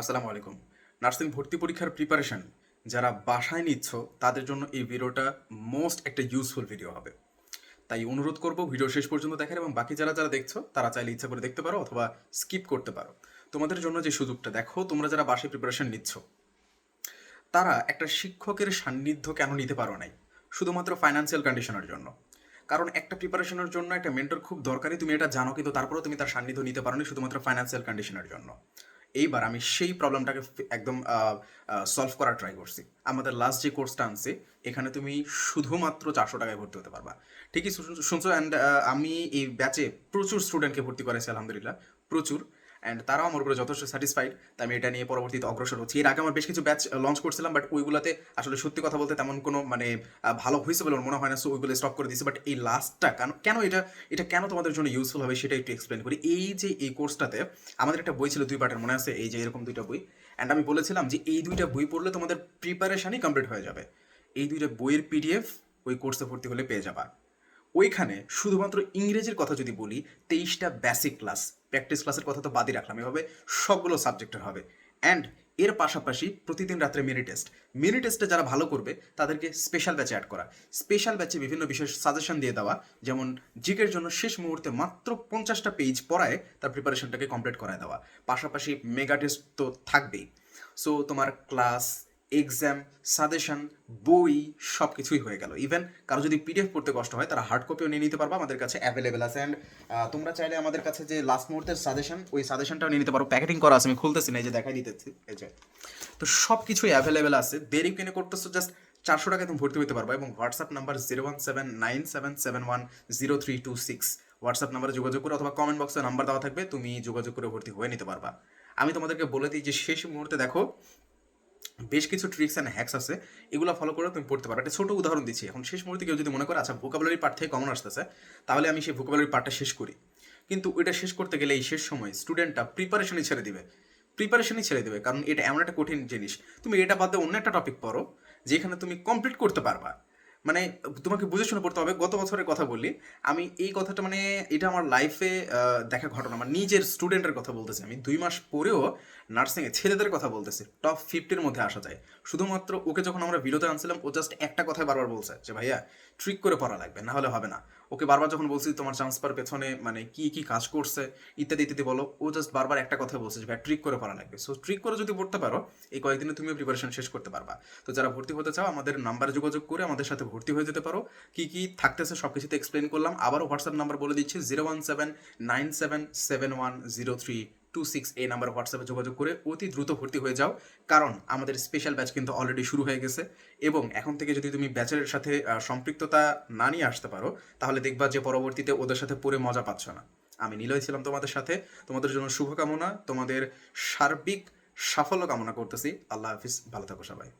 আসসালামু আলাইকুম। নার্সিং ভর্তি পরীক্ষার প্রিপারেশন যারা বাসায় নিচ্ছ, তাদের জন্য এই ভিডিওটা মোস্ট একটা ইউজফুল ভিডিও হবে। তাই অনুরোধ করব ভিডিও শেষ পর্যন্ত দেখার এবং বাকি যারা যারা দেখছ, তারা চাইলে ইচ্ছা করে দেখতে পারো অথবা স্কিপ করতে পারো। তোমাদের জন্য যে সুযোগটা, দেখো তোমরা যারা বাসায় প্রিপারেশন নিচ্ছ, তারা একটা শিক্ষকের সান্নিধ্য কেন নিতে পারো নাই? শুধুমাত্র ফাইন্যান্সিয়াল কন্ডিশনের জন্য। কারণ একটা প্রিপারেশনের জন্য একটা মেন্টর খুব দরকারি, তুমি এটা জানো, কিন্তু তারপরেও তুমি তার সান্নিধ্য নিতে পারো শুধুমাত্র ফাইন্যান্সিয়াল কন্ডিশনের জন্য। এইবার আমি সেই প্রবলেমটাকে একদম সলভ করার ট্রাই করছি। আমাদের লাস্ট যে কোর্সটা আনছে, এখানে তুমি শুধুমাত্র চারশো টাকায় ভর্তি হতে পারবা। ঠিকই শুন- শুনছো? অ্যান্ড আমি এই ব্যাচে প্রচুর স্টুডেন্টকে ভর্তি করেছি আলহামদুলিল্লাহ। প্রচুর। অ্যান্ড তারাও আমার উপরে যথেষ্ট স্যাটিসফাইড তাই আমি এটা নিয়ে পরবর্তীতে অগ্রসর হচ্ছি। এর আগে আমার বেশ কিছু ব্যাচ লঞ্চ করছিলাম বাট ওইগুলোতে আসলে সত্যি কথা বলতে তেমন কোনো মানে ভালো হয়েছে বলে মনে হয় না সো ওইগুলো স্টপ করে দিয়েছি। বাট এই লাস্টটা কেন কেন এটা এটা কেন তোমাদের জন্য ইউজফুল হবে সেটা একটু এক্সপ্লেন করি। এই যে এই কোর্সটাতে আমাদের একটা বই ছিল, দুই পার্টের, মনে আছে? এই যে এরকম দুইটা বই। অ্যান্ড আমি বলেছিলাম যে এই দুইটা বই পড়লে তোমাদের প্রিপারেশনই কমপ্লিট হয়ে যাবে। এই দুইটা বইয়ের পিডিএফ ওই কোর্সে ভর্তি হলে পেয়ে যাবা। ওইখানে শুধুমাত্র ইংরেজির কথা যদি বলি, তেইশটা বেসিক ক্লাস প্র্যাকটিস ক্লাসের কথা তো বাদই রাখলাম। এভাবে সবগুলো সাবজেক্টের হবে। অ্যান্ড এর পাশাপাশি প্রতিদিন রাত্রে মিনি টেস্ট মিনি টেস্টে যারা ভালো করবে, তাদেরকে স্পেশাল ব্যাচে অ্যাড করা। স্পেশাল ব্যাচে বিভিন্ন বিষয় সাজেশন দিয়ে দেওয়া। যেমন জিকের জন্য শেষ মুহূর্তে মাত্র পঞ্চাশটা পেজ পড়ায়, তার প্রিপারেশনটাকে কমপ্লিট করায় দেওয়া। পাশাপাশি মেগা টেস্ট তো থাকবেই। সো তোমার ক্লাস এক্সাম সাজেশন বই সব কিছুই হয়ে গেল। ইভেন কারও যদি পিডিএফ পড়তে কষ্ট হয়, তারা হার্ড কপিও নিয়ে নিতে পারবা, আমাদের কাছে অ্যাভেলেবেল আছে। অ্যান্ড তোমরা চাইলে আমাদের কাছে যে লাস্ট মুহূর্তের সাজেশন ওই সাজেশনটাও নিয়ে নিতে পারো। প্যাকেটিং করা আছে, আমি খুলতেছি না, এই যে দেখাই দিতেছি, এই যে। তো সব কিছুই অ্যাভেলেবেল আছে। দেরি কিনে করতেছো? জাস্ট চারশো টাকায় তুমি ভর্তি হতে পারবা। এবং WhatsApp number zero one seven nine seven seven one zero three two six WhatsApp নাম্বারে যোগাযোগ করে অথবা কমেন্ট বক্সে নাম্বার দেওয়া থাকবে, তুমি যোগাযোগ করে ভর্তি হয়ে নিতে পারবা। আমি তোমাদেরকে বলে দিই যে শেষ মুহূর্তে দেখো বেশ কিছু ট্রিক্স অ্যান্ড হ্যাক্স আছে, এগুলো ফলো করে তুমি পড়তে পারো। একটা ছোটো উদাহরণ দিচ্ছি, এখন শেষ মুহূর্তে কেউ যদি মনে করে আচ্ছা ভোকাবুলারি পার্ট থেকে কমন আসতেছে, তাহলে আমি সেই ভোকাবুলারি পার্টটা শেষ করি। কিন্তু ওইটা শেষ করতে গেলে এই শেষ সময় স্টুডেন্টটা প্রিপারেশনই ছেড়ে দিবে। প্রিপারেশনই ছেড়ে দেবে, কারণ এটা এমন একটা কঠিন জিনিস। তুমি এটা বাদে অন্য একটা টপিক পড়ো, যেখানে তুমি কমপ্লিট করতে পারবা। মানে তোমাকে বুঝে শুনে পড়তে হবে, গত বছরের কথা বলি আমি এই কথাটা মানে এটা আমার লাইফে দেখা ঘটনা। আমার নিজের স্টুডেন্টের কথা বলতেছি। আমি দুই মাস পরেও নার্সিংয়ে ছেলেদের কথা বলতেছি। টপ ফিফটির মধ্যে আসা যায়। শুধুমাত্র ওকে যখন আমরা ভিডিওতে আনছিলাম, ও জাস্ট একটা কথাই বারবার বলছে যে, ভাইয়া ট্রিক করে পড়া লাগবে, না হলে হবে না। ওকে বারবার যখন বলছি, তোমার চান্স পার পেছনে মানে কি কি কাজ করছে? ইত্যাদি ইত্যাদি বলো। ও জাস্ট বারবার একটা কথা বলছে যে ভাই ট্রিক করে পড়া লাগবে। সো ট্রিক করে যদি পড়তে পারো, এই কয়েকদিনে তুমি প্রিপারেশন শেষ করতে পারবা। তো যারা ভর্তি হতে চাও, আমাদের নাম্বারে যোগাযোগ করে আমাদের সাথে ভর্তি হয়ে যেতে পারো। কি কি থাকতেছে সব কিছুতে এক্সপ্লেন করলাম। আবারও হোয়াটসঅ্যাপ নাম্বার বলে দিচ্ছি zero one seven nine seven seven one zero three two six এই নাম্বারে হোয়াটসঅ্যাপে যোগাযোগ করে অতি দ্রুত ভর্তি হয়ে যাও। কারণ আমাদের স্পেশাল ব্যাচ কিন্তু অলরেডি শুরু হয়ে গেছে। এবং এখন থেকে যদি তুমি ব্যাচের সাথে সম্পৃক্ততা না নিয়ে আসতে পারো, তাহলে দেখবা যে পরবর্তীতে ওদের সাথে পড়ে মজা পাচ্ছ না। আমি নিলয় ছিলাম তোমাদের সাথে। তোমাদের জন্য শুভকামনা। তোমাদের সার্বিক সাফল্য কামনা করতেছি। আল্লাহ হাফিজ। ভালো থাকো সবাই।